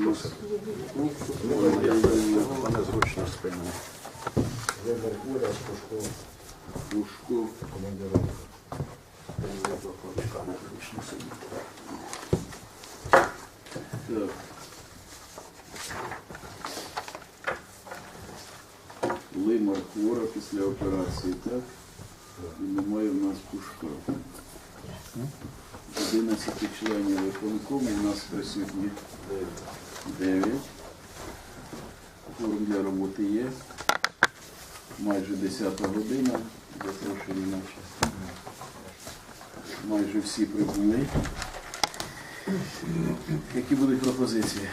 у нас Вони зручно. Зручно сидіти. Так. Лимар хвора після операції, так? І немає в нас пушка. 11 членів виконкому, у нас присутні 9. Форум для роботи є. Майже 10 година. Запрошені наші. Майже всі прибули. Які будуть пропозиції?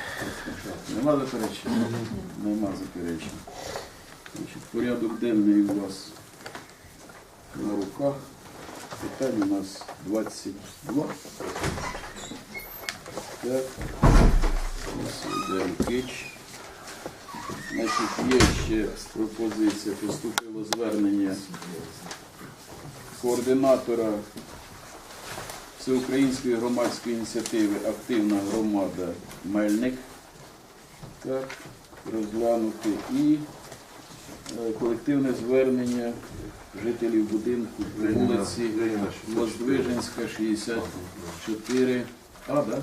Нема заперечень? Нема заперечень. Значить, порядок денний у вас на руках. Питань у нас 22. Так. Ось Кич. Значить, є ще пропозиція, поступило звернення координатора Всеукраїнської громадської ініціативи Активна громада Мельник. Так, розглянути. І е, колективне звернення жителів будинку вулиці Воздвиженська, 64. А, да?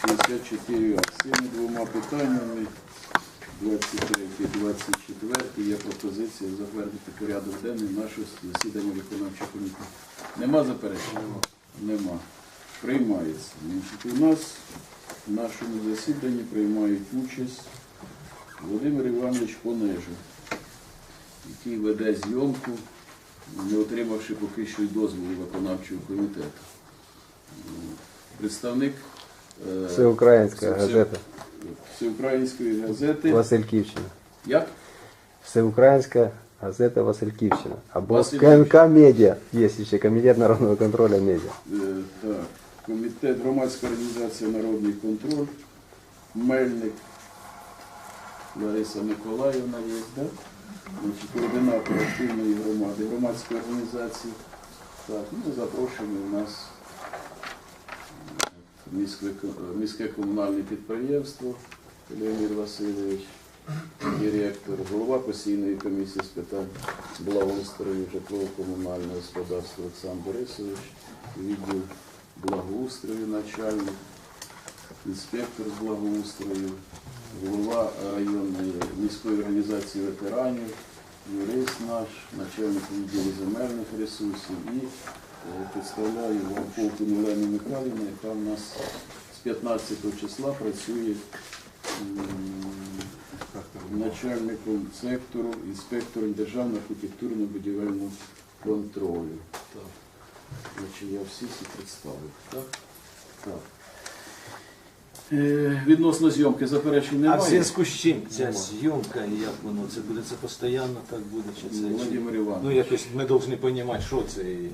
64 А. З двома питаннями 23 24 є пропозиція затвердити порядок денний нашого засідання виконавчого комітету. Нема заперечень? Нема. Приймається. Значить, у нас в нашому засіданні приймають участь Володимир Іванович Конежа, який веде зйомку, не отримавши поки що дозволу виконавчого комітету. Представник Всеукраїнська Все- газета Всеукраїнської газети. Васильківщина. Як? Всеукраїнська газета Васильківщина. Або Васильківщина. КНК Медіа. Є ще комітет народного контролю медіа. Е, Так, комітет, громадська організація Народний контроль, Мельник, Лариса Миколаївна є, так? Значить, координатор активної громади, громадської організації. Так, ну, запрошений у нас е, Міське, міське комунальне підприємство Леонід Васильович, директор, голова постійної комісії з питань благоустрою житлово-комунального господарства Олександр Борисович, відділ благоустрою начальник, інспектор з благоустрою, голова районної міської організації ветеранів, юрист наш, начальник відділу земельних ресурсів і е, представляю вам Полкину Олену Михайлівну, яка в нас з 15 числа працює начальником сектору, інспектором державного архітектурно-будівельного контролю. Так. Значить, я всі ці представив. Так. Е, відносно зйомки заперечень А в зв'язку з чим ця зйомка і як воно це буде? Це постійно так буде? Чи це чи- Іванович. Ну якось ми повинні розуміти, що це. і-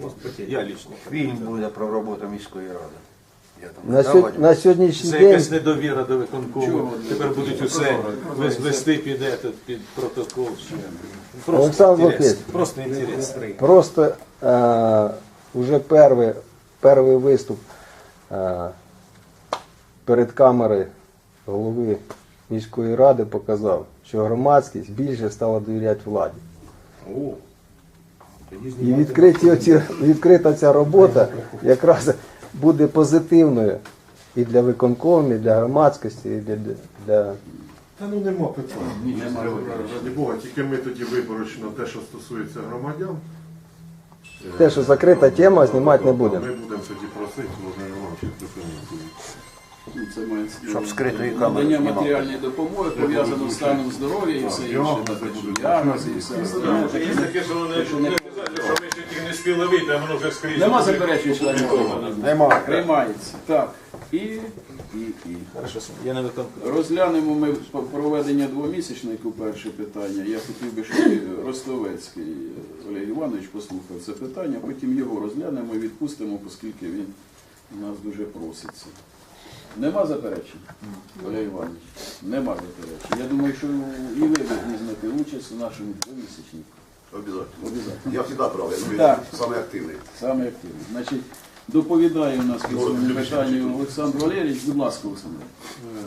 Я лічно. Фільм буде про роботу міської ради. Я там На, сьо- на сьогоднішній Це день якась недовіра до виконкому. Тепер будуть усе вес- вести під, этот, під протокол. Олександр інтерес. Просто інтерес. просто е, вже перший, перший виступ е, перед камерою голови міської ради показав, що громадськість більше стала довіряти владі. І відкриті оці, відкрита ця робота якраз буде позитивною і для виконкомів, і для громадськості, і для, для Та ну нема питань. Нема Ради. Бога, тільки ми тоді виборочно те, що стосується громадян. те, що закрита тема, знімати не будемо. Ми будемо тоді просити, можна Івановича припинити. Ну, Це мається Щоб скритої камери надання знімав. матеріальної допомоги пов'язано з станом здоров'я і все інше. Діагнози будуть Діагнози і все остальне. Є таке, що вони що ми ще тільки не спіли вийти, а воно вже скрізь. Нема заперечень членів? Нема. Приймається. Так. І, і, і. Я. Розглянемо ми по- проведення двомісячнику перше питання. Я хотів би, щоб Ростовецький Олег Іванович послухав це питання, потім його розглянемо і відпустимо, оскільки він у нас дуже проситься. Нема заперечень, Олег Іванович? Нема заперечень. Я думаю, що і ви візьмете участь у нашому двомісячнику. Обязательно. Обов'язково. Я всегда брал, я говорю, Так. самый активный. Саме активно. Значить, Доповідає у нас по цьому питанню Олександр Валерійович. Будь ласка, Олександр. Е,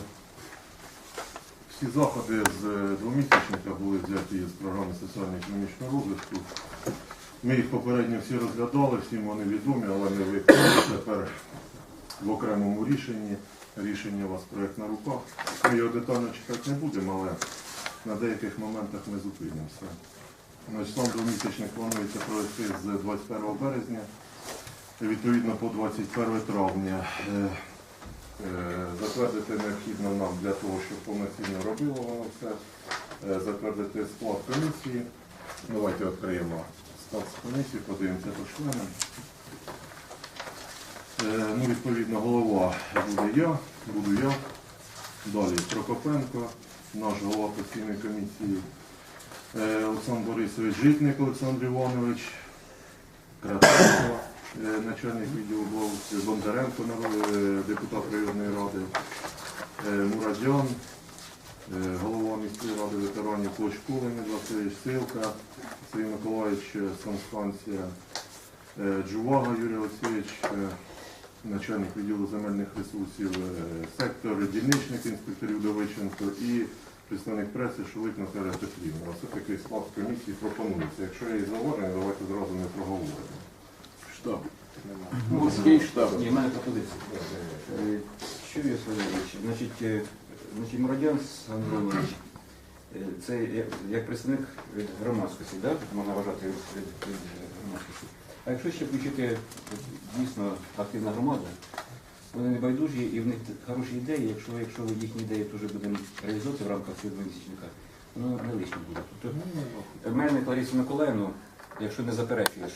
Всі заходи з е, двомісячника були взяті з програми соціально-економічного розвитку. Ми їх попередньо всі розглядали, всім вони відомі, але не виконані тепер в окремому рішенні. Рішення у вас проєкт на руках. Ми його детально читати не будемо, але на деяких моментах ми зупинимося. Значить, Сам двомісячник планується провести з 21 березня, відповідно по 21 травня. Е, Е, Затвердити необхідно нам для того, щоб повноцінно робило воно все. Е, Затвердити склад комісії. Давайте відкриємо склад комісії, подивимося по членам. Е, Ну, відповідно, голова буде я, буду я. Далі Прокопенко, наш голова постійної комісії. Е, Олександр Борисович Житник Олександр Іванович, Кратенко, е, начальник відділу Бондаренко, депутат районної ради, Мурадян, голова міської ради ветеранів Клочко Леонід Васильович, Силка, Сергій Миколаївич, санстанція, Джувага Юрій Олексійович, начальник відділу земельних ресурсів, е, сектор дільничник інспекторів Довиченко і представник преси Шулик Наталя Петрівна. Ось такий склад комісії пропонується. Якщо є зауваження, давайте зразу не проговоримо. Штаб. Морський штаб. Ні, в мене пропозиція. Що я? Значить, е, значить Мурадян Андронович, е, це як- представник від громадськості, да? можна вважати від громадськості. А якщо ще включити дійсно активна громада, вони не байдужі і в них хороші ідеї, якщо, якщо їхні ідеї теж будемо реалізовувати в рамках цього двомісячника, воно не лишнє буде. Тобто, в мене Ларису Миколаївну, якщо не заперечуєш,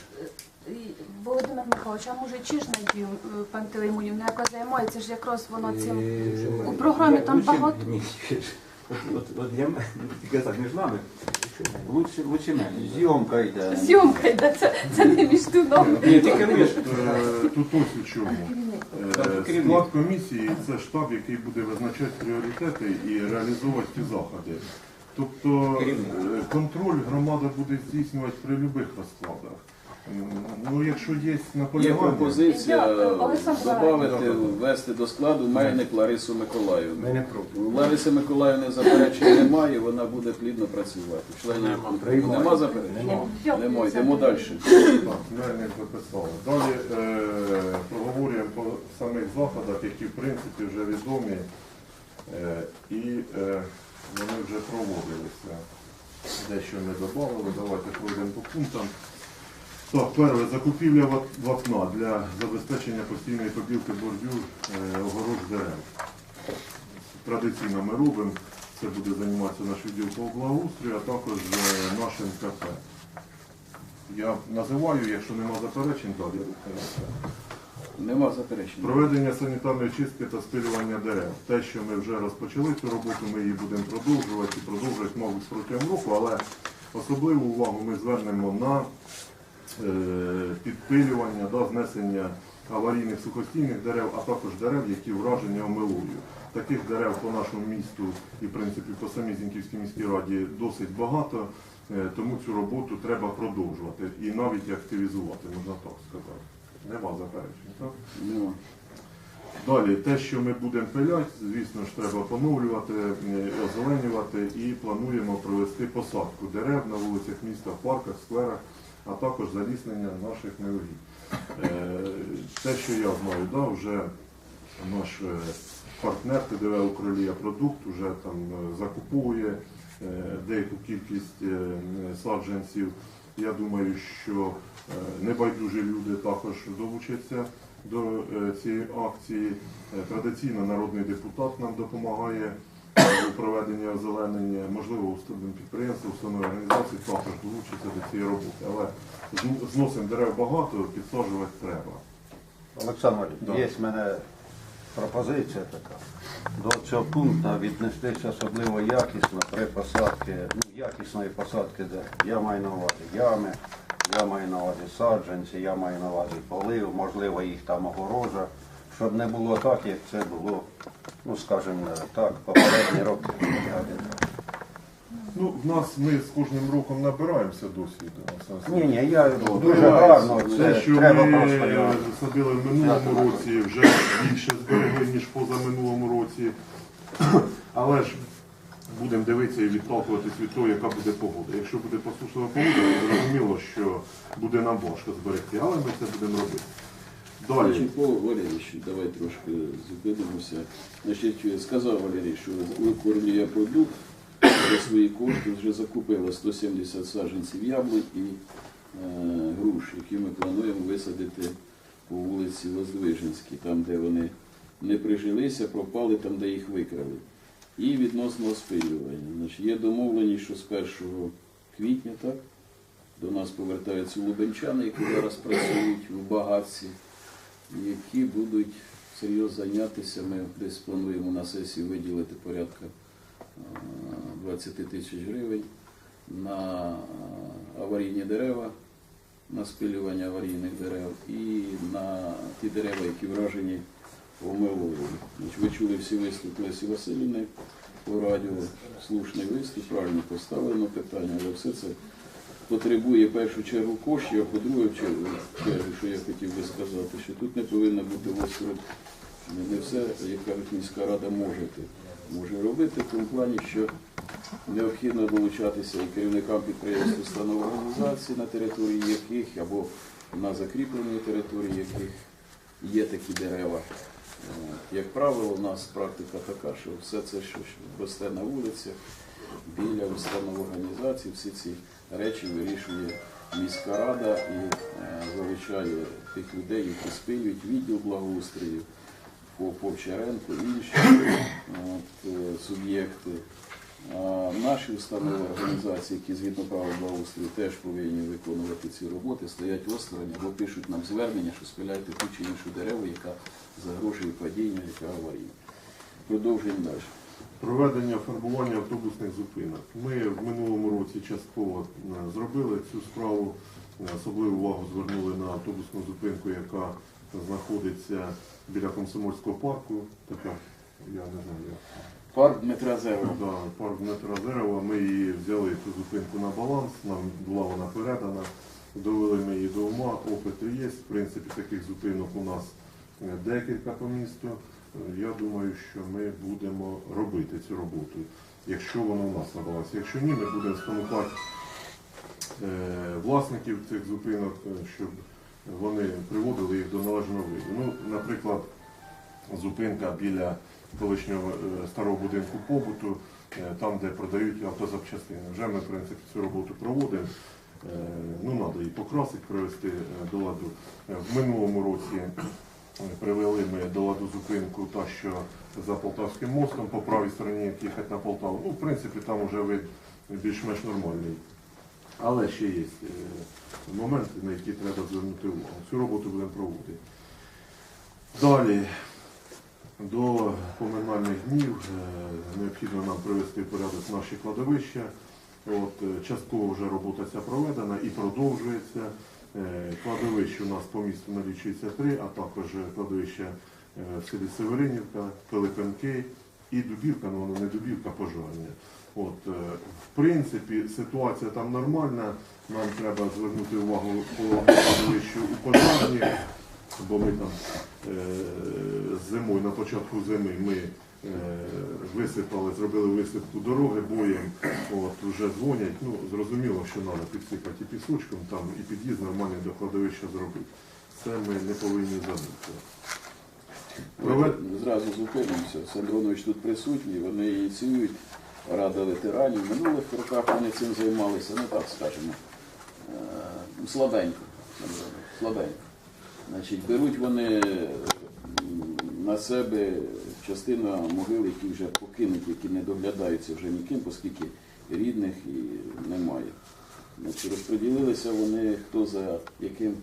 Володимир Михайлович, а може Чижнадію Пантелеймонів не якось займається ж якраз воно цим. Е, У програмі там багато- Ні, от, от, от я так між нами. Лучше, лучше мене. Зйомка йде. Зйомка йде, це, це не між тудом. Ні, тільки. Е, Тут ось у чому. Е, Склад комісії це штаб, який буде визначати пріоритети і реалізовувати ті заходи. Тобто е, контроль громада буде здійснювати при будь-яких розкладах. Ну, якщо є Є наполягання, пропозиція Я, додати, ввести до складу Мельник Ларису Миколаївну. Ми не проти. У Лариси Миколаївни заперечень немає, вона буде плідно працювати. Членів конкурсу нема заперечень? Немає. Йдемо далі. Мельник записали. Далі е, проговорюємо по самих заходах, які в принципі вже відомі е, і е, вони вже проводилися. Дещо не додали, давайте пройдемо по пунктам. Так, перше, закупівля вапна для забезпечення постійної побілки бордюр е, огорож дерев. Традиційно ми робимо, це буде займатися наш відділ по благоустрою, а також е, нашим КП. Я називаю, якщо нема заперечень, далі рухаємося. Нема заперечень. Проведення санітарної чистки та спилювання дерев. Те, що ми вже розпочали цю роботу, ми її будемо продовжувати і продовжувати, мабуть, протягом року, але особливу увагу ми звернемо на підпилювання, да, знесення аварійних сухостійних дерев, а також дерев, які вражені омилою. Таких дерев по нашому місту і, в принципі, по самій Зіньківській міській раді досить багато, е, тому цю роботу треба продовжувати і навіть активізувати, можна так сказати. Нема заперечень, так? Нема. Далі, те, що ми будемо пиляти, звісно ж, треба поновлювати, е, озеленювати і плануємо провести посадку дерев на вулицях міста, в парках, скверах, а також заліснення наших неугідь. Е, Те, що я знаю, да, вже наш е, партнер ТДВ «Укролія продукт вже там е, закуповує деяку кількість саджанців. Я думаю, що небайдужі люди також долучаться до цієї акції. Традиційно народний депутат нам допомагає у проведенні озеленення, можливо, підприємства, установи організації також долучаться до цієї роботи. Але зн- зносимо дерев багато, підсаджувати треба. Олександр, Да. є в мене пропозиція така. До цього пункту віднестися особливо якісно при посадці, ну, якісної посадки, де я маю на увазі ями, я маю на увазі саджанці, я маю на увазі полив, можливо, їх там огорожа, щоб не було так, як це було, ну скажімо так, попередні роки. Ну, в нас ми з кожним роком набираємося досвіду. Ні, ні, я дуже гарно, Те, що треба ми просто. е, садили в минулому році, вже більше зберегли, ніж позаминулому році. Але ж будемо дивитися і відталкуватись від того, яка буде погода. Якщо буде посушлива погода, то зрозуміло, що буде нам важко зберегти, але ми це будемо робити. Далі. По давай трошки зупинимося. Значить, сказав Валерій, що викорнює продукт за свої кошти, вже закупила 170 саджанців яблунь і е, груш, які ми плануємо висадити по вулиці Воздвиженській, там, де вони не прижилися, пропали, там, де їх викрали. І відносно оспилювання. Значить, є домовленість, що з 1 квітня, так, до нас повертаються лубенчани, які зараз працюють в багатці які будуть серйозно зайнятися. Ми десь плануємо на сесії виділити порядка е, 20 тисяч гривень на е, аварійні дерева, на спилювання аварійних дерев і на ті дерева, які вражені омилою. Значить, Ви чули всі виступ Лесі Васильівни по радіо, слушний виступ, правильно поставлено питання, але все це потребує в першу чергу коштів, а по-друге, що я хотів би сказати, що тут не повинна бути осторонь. Не все, як кажуть, міська рада може, може робити, в тому плані, що необхідно долучатися і керівникам підприємств установ організацій, на території яких або на закріпленій території яких є такі дерева. Як правило, у нас практика така, що все це, що росте на вулицях, біля установ організацій, всі ці речі вирішує міська рада і е, залучає тих людей, які спилюють відділ благоустрою по Повчаренку, інші от, е, суб'єкти. А наші установи організації, які згідно правил благоустрою теж повинні виконувати ці роботи, стоять осторонь або пишуть нам звернення, що спиляйте ту чи іншу дереву, яка загрожує падінню, яка аварійна. Продовжуємо далі. Проведення фарбування автобусних зупинок. Ми в минулому році частково е, зробили цю справу. Е, Особливу увагу звернули на автобусну зупинку, яка знаходиться біля комсомольського парку. Така, я не знаю, як. Парк Дмитра Зерова. Да, парк Дмитра Зерова. Ми її взяли цю зупинку на баланс, нам була вона передана. Довели ми її до ума, опит є. В принципі, таких зупинок у нас е, декілька по місту. Я думаю, що ми будемо робити цю роботу, якщо воно у нас на. Якщо ні, ми будемо спонукати е, власників цих зупинок, е, щоб вони приводили їх до належного виду. Ну, наприклад, зупинка біля колишнього е, старого будинку побуту, там, де продають автозапчастини. Вже ми, в принципі, цю роботу проводимо. Ну, треба її покрасити, привести до ладу. В минулому році привели ми до ладу зупинку, та що за Полтавським мостом, по правій стороні, як їхати на Полтаву. Ну, в принципі, там вже вид більш-менш нормальний. Але ще є е, моменти, на які треба звернути увагу. Цю роботу будемо проводити. Далі, до поминальних днів е, необхідно нам привести в порядок наші кладовища. От, е, частково вже робота ця проведена і продовжується. Е, Кладовищ у нас по місту налічується три, а також кладовище е, в селі Северинівка, Пилипенки і Дубівка, ну воно не Дубівка, пожарня. От, е, в принципі, ситуація там нормальна. Нам треба звернути увагу по кладовищу у пожарні, бо ми там е, зимою, на початку зими ми е, висипали, зробили висипку дороги боєм, от вже дзвонять. Ну, зрозуміло, що треба підсипати і пісочком, там і під'їзд нормальний до кладовища зробити. Це ми не повинні забути. Провед- зразу зупинимося. Сандронович тут присутній, вони ініціюють Рада ветеранів. В минулих роках вони цим займалися, ну так скажемо, е, слабенько. Слабенько. Значить, беруть вони на себе частину могил, які вже покинуті, які не доглядаються вже ніким, оскільки рідних і немає. Значить, розподілилися вони, хто за яким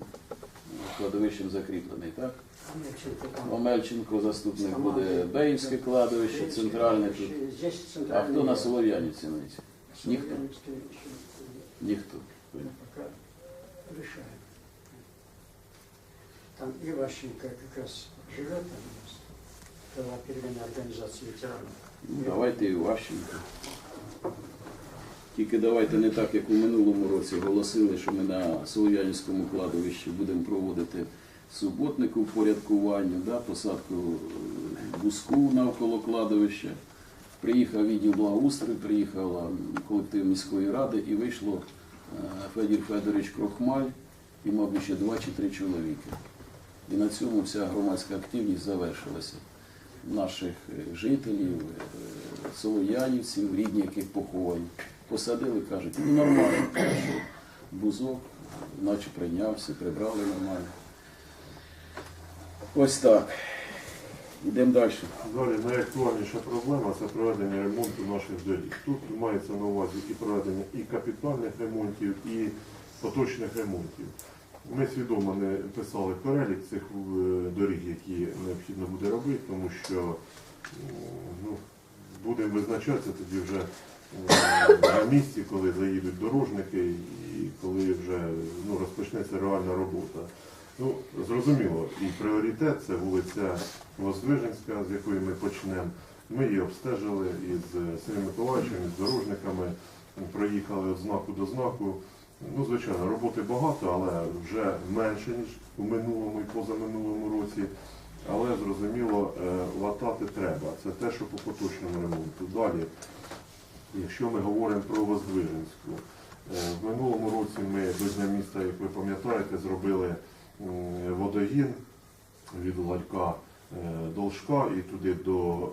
кладовищем закріплений, так? Омельченко, заступник буде Беївське кладовище, центральне тут. А хто на Солов'янівці навіть? Ніхто. Ніхто. Там Иващенко как раз живет там у нас. Первая организация ветеранов. Ну, давайте і Ващенко. Тільки давайте не так, як у минулому році оголосили, що ми на Солов'янівському кладовищі будемо проводити суботнику впорядкування, да, посадку е, буску навколо кладовища. Приїхав відділ благоустрою, приїхала колектив міської ради і вийшло е, Федір Федорович Крохмаль і, мабуть, ще два чи три чоловіки. І на цьому вся громадська активність завершилася. Наших е, жителів, е, солов'янівців, рідні яких поховані. Посадили, кажуть, ну нормально, хорошо. Бузок, наче прийнявся, прибрали нормально. Ось так. Йдемо далі. Далі найактуальніша проблема це проведення ремонту наших доріг. Тут мається на увазі і проведення і капітальних ремонтів, і поточних ремонтів. Ми свідомо не писали перелік цих е, доріг, які необхідно буде робити, тому що ну, будемо визначатися тоді вже е, на місці, коли заїдуть дорожники і коли вже ну, розпочнеться реальна робота. Ну, зрозуміло, і пріоритет це вулиця Воздвиженська, з якої ми почнемо. Ми її обстежили із Сергієм Миколаївичем, із дорожниками, проїхали від знаку до знаку. Ну, звичайно, роботи багато, але вже менше, ніж у минулому і позаминулому році. Але зрозуміло, е, латати треба. Це те, що по поточному ремонту. Далі, якщо ми говоримо про Воздвиженську, е, в минулому році ми до міста, як ви пам'ятаєте, зробили водогін від Ларька е, Должка і туди до,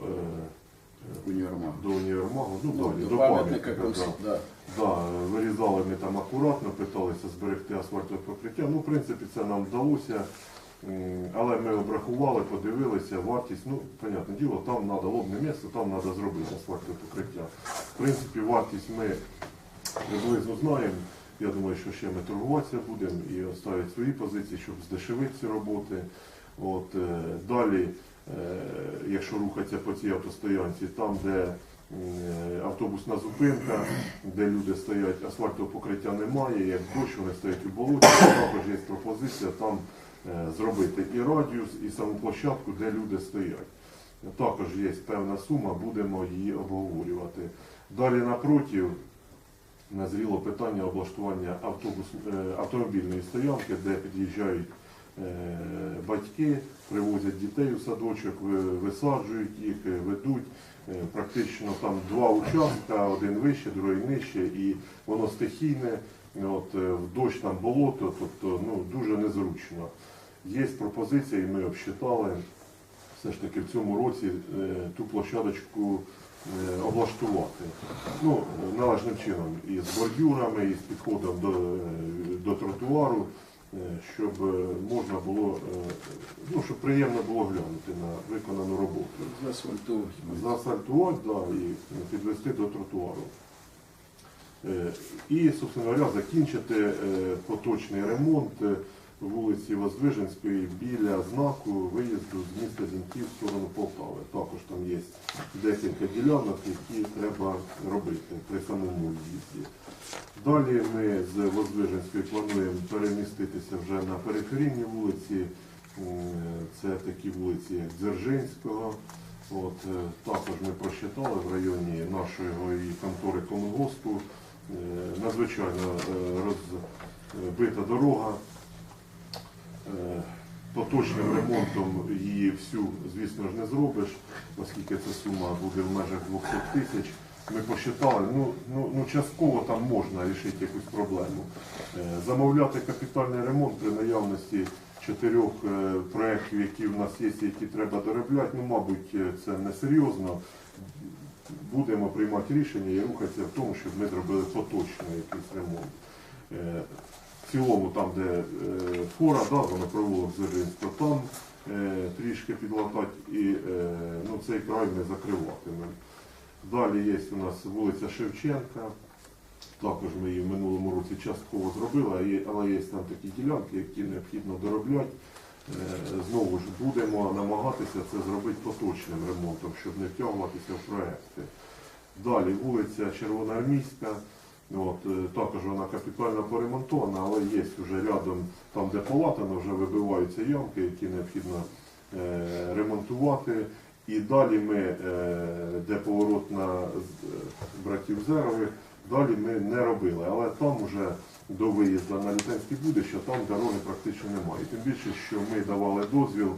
е, Універмаг. до універмагу, ну, Ну, далі, до до пам'ятника да. да. Да, вирізали ми там акуратно, питалися зберегти асфальтове покриття. Ну, в принципі, це нам вдалося. М, Але ми обрахували, подивилися, вартість, ну, понятне діло, там треба лобне місце, там треба зробити асфальтове покриття. В принципі, вартість ми приблизно знаємо. Я думаю, що ще ми торгуватися будемо і оставити свої позиції, щоб здешевити ці роботи. От, е, далі, якщо рухатися по цій автостоянці, там, де е, автобусна зупинка, де люди стоять, асфальтового покриття немає, як дощ, вони стоять у болоті, також є пропозиція там е, зробити і радіус, і саму площадку, де люди стоять. Також є певна сума, будемо її обговорювати. Далі напротив назріло питання облаштування автобус, е, автомобільної стоянки, де під'їжджають е, батьки, привозять дітей у садочок, висаджують їх, е, ведуть. Е, Практично там два участка, один вище, другий нижче, і воно стихійне, от, е, дощ там болото, тобто ну, дуже незручно. Є пропозиція, і ми обсчитали все ж таки в цьому році е, ту площадочку е, облаштувати. Ну, е, належним чином і з бордюрами, і з підходом до, е, до тротуару, е, щоб е, можна було, е, ну, щоб приємно було глянути на виконану роботу. Заасфальтувати. Заасфальтувати, да, і підвести до тротуару. Е, І, собственно говоря, закінчити е, поточний ремонт е, вулиці Воздвиженської біля знаку виїзду з міста Зіньків в сторону Полтави. Також там є декілька ділянок, які треба робити при самому в'їзді. Далі ми з Воздвиженської плануємо переміститися вже на периферійні вулиці. Це такі вулиці, як Дзержинського. От, е, також ми просчитали в районі нашої контори Комунгоспу. Е, Надзвичайно е, розбита дорога. Поточним ремонтом її всю, звісно ж, не зробиш, оскільки ця сума буде в межах 200 тисяч. Ми посчитали, ну, ну, ну частково там можна рішити якусь проблему. Е, Замовляти капітальний ремонт при наявності чотирьох е, проєктів, які в нас є, які треба доробляти, ну, мабуть, е, це несерйозно. Будемо приймати рішення і рухатися в тому, щоб ми зробили поточний якийсь ремонт. В цілому, там, де фора, да, вона провулок Зеринська, там трішки підлатати і ну, цей край ми закриватимемо. Далі є у нас вулиця Шевченка. Також ми її в минулому році частково зробили, але є там такі ділянки, які необхідно доробляти. Е, Знову ж будемо намагатися це зробити поточним ремонтом, щоб не втягуватися в проекти. Далі вулиця Червоноармійська. От, е, також вона капітально поремонтована, але є вже рядом, там де полатано, вже вибиваються ямки, які необхідно е, ремонтувати. І далі ми, е, де поворот на е, братів Зерових, Далі ми не робили, але там уже до виїзду на Лютенський буде, що там дороги практично немає. Тим більше, що ми давали дозвіл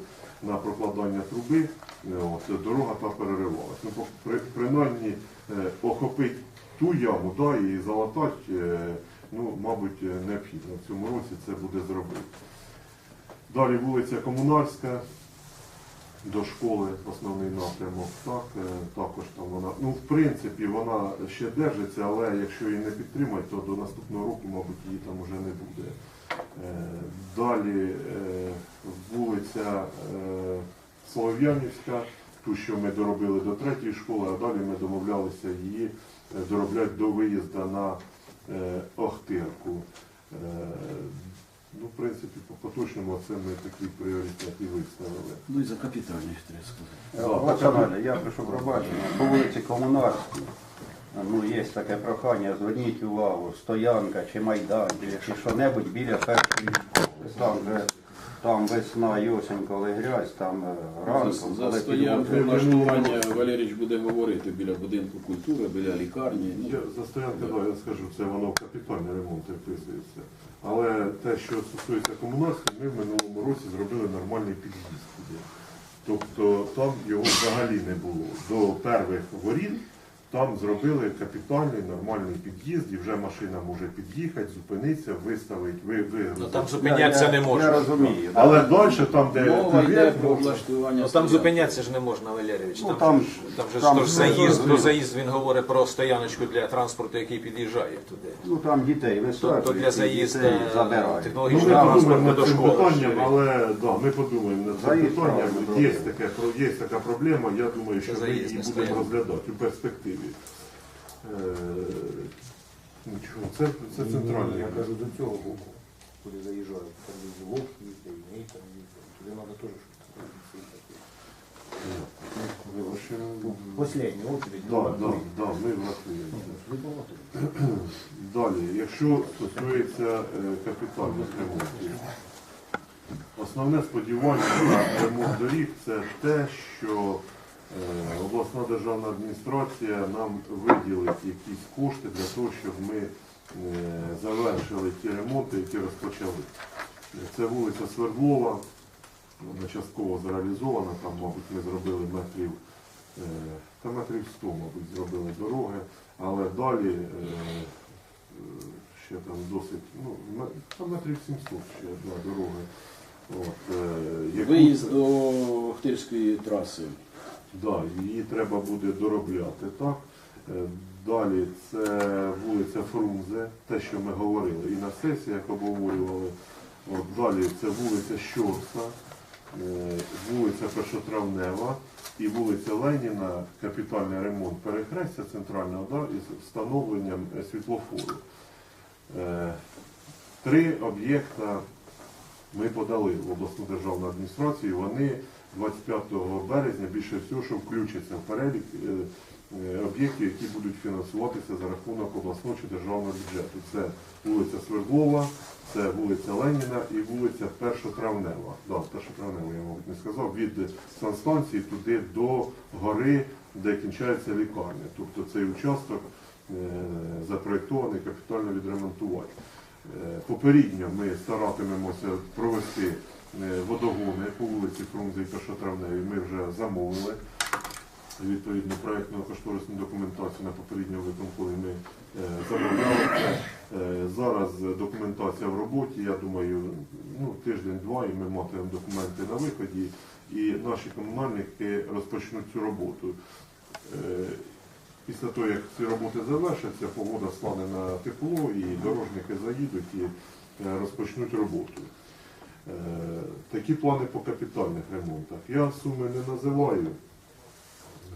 на прокладання труби, е, от, дорога та переривалась. Ну, при, принаймні охопити ту яму да, і залатати, ну, мабуть, необхідно. В цьому році це буде зробити. Далі вулиця Комунальська, до школи основний напрямок. Так, е, також там вона, ну в принципі, вона ще держиться, але якщо її не підтримати, то до наступного року, мабуть, її там вже не буде. Е, Далі е, вулиця Солов'янівська, ту, що ми доробили до третьої школи, а далі ми домовлялися її доробляти до виїзду на Охтирку. Е, Ну, в принципі, по поточному це ми такі пріоритети виставили. Ну і за капітальних треба сказати. Да, я прошу пробачення. По вулиці Комунарській, ну, є таке прохання, зверніть увагу, стоянка чи майданчик, чи що-небудь біля першої школи. Там же там весна і осінь, коли грязь, там е, ранком, За, за стоянку влаштування Валерійович буде говорити біля будинку культури, біля лікарні. Ну, Я за стоянки, да, я скажу, це воно в капітальний ремонт вписується. Але те, що стосується комунальського, ми в минулому році зробили нормальний під'їзд. Тобто там його взагалі не було. До перших воріт там зробили капітальний нормальний під'їзд, і вже машина може під'їхати, зупинитися, виставити, ви, Ну там зупинятися не Я можна. розумію. да. Але далі там, де Мова йде про облаштування. Ну там зупинятися ж не можна, Валерійович. Ну, Там, там ж- ж- там же там ж ж заїзд, зрозуміло. ну заїзд він говорить про стояночку для транспорту, який під'їжджає туди. Ну там дітей висаджують, Тобто для і заїзду дітей забирають. Ну, технологічного подумаємо транспорту над до цим школи. питанням, але да, ми подумаємо над цим Заїзд питанням. правильно Є, таке, є така проблема, я думаю, що ми заїзд її не будемо стоянка. розглядати у перспективі. Е, Нічого, це, це центральний. Я кажу до цього боку, куди заїжджаю. Там є Вовк їздить, і там їздить. Туди треба теж щось. Последній очередь. Да, да, да, ми врахуємо. Далі, якщо стосується е, капітальних ремонтів, основне сподівання на ремонт доріг це те, що обласна державна адміністрація нам виділить якісь кошти для того, щоб ми е, завершили ті ремонти, які розпочали. Це вулиця Свердлова, вона частково зреалізована, там, мабуть, ми зробили метрів, е, та метрів 100, мабуть, зробили дороги, але далі е, е, ще там досить, ну, ме- метрів 700 ще да, дороги. От, е, яку- Виїзд до Охтирської траси. Да, її треба буде доробляти, так. Е, Далі це вулиця Фрунзе, те, що ми говорили і на сесіях обговорювали. От, далі це вулиця Щорса, е, вулиця Першотравнева і вулиця Леніна, капітальний ремонт перехрестя центрального да, із встановленням е, світлофору. Три об'єкта ми подали в обласну державну адміністрацію. Вони 25 березня більше всього, що включаться в перелік е, е, об'єктів, які будуть фінансуватися за рахунок обласного чи державного бюджету. Це вулиця Свердлова, це вулиця Леніна і вулиця Першотравнева. Да, Першотравнева, я мабуть не сказав, від санстанції туди до гори, де кінчається лікарня. Тобто цей участок е, запроєктований капітально відремонтувати. Попередньо ми старатимемося провести водогони по вулиці Фрунзе і Першотравневій. Ми вже замовили відповідну проєктну кошторисну документацію на попередньому виконкомі ми е, замовляли. Е, Зараз документація в роботі, я думаю, ну, тиждень-два і ми матимемо документи на виході, і наші комунальники розпочнуть цю роботу. Е, Після того, як ці роботи завершаться, погода стане на тепло і дорожники заїдуть і е, розпочнуть роботу. Е, Такі плани по капітальних ремонтах. Я суми не називаю.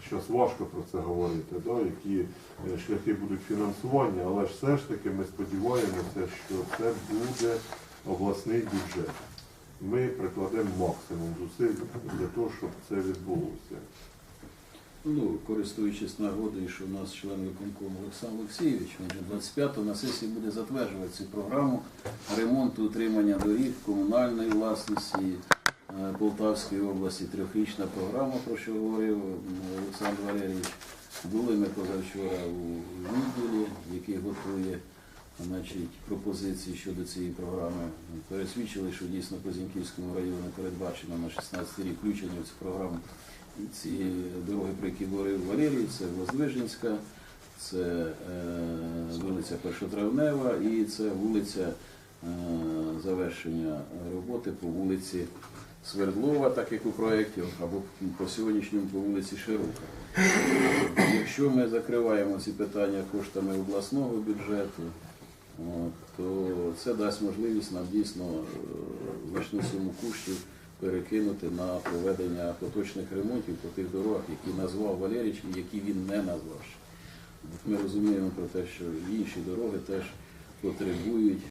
Зараз важко про це говорити, да, які е, шляхи будуть фінансування, але ж все ж таки ми сподіваємося, що це буде обласний бюджет. Ми прикладемо максимум зусиль для того, щоб це відбулося. Ну, користуючись нагодою, що у нас член виконкому Олександр Олексійович, він же 25-го на сесії буде затверджувати цю програму ремонту утримання доріг комунальної власності е, Полтавської області. Трьохрічна програма, про що говорив Олександр Валерійович. Були ми позавчора у відділі, який готує значить, пропозиції щодо цієї програми. Пересвідчили, що дійсно по Зіньківському району передбачено на 16 рік включення в цю програму. Ці дороги, про які говорив Валерій, це Воздвиженська, це е, вулиця Першотравнева і це вулиця е, завершення роботи по вулиці Свердлова, так як у проєкті, або по сьогоднішньому по вулиці Широка. Якщо ми закриваємо ці питання коштами обласного бюджету, то це дасть можливість нам дійсно е, значну суму коштів перекинути на проведення поточних ремонтів по тих дорогах, які назвав Валерійович і які він не назвав. Ми розуміємо про те, що інші дороги теж потребують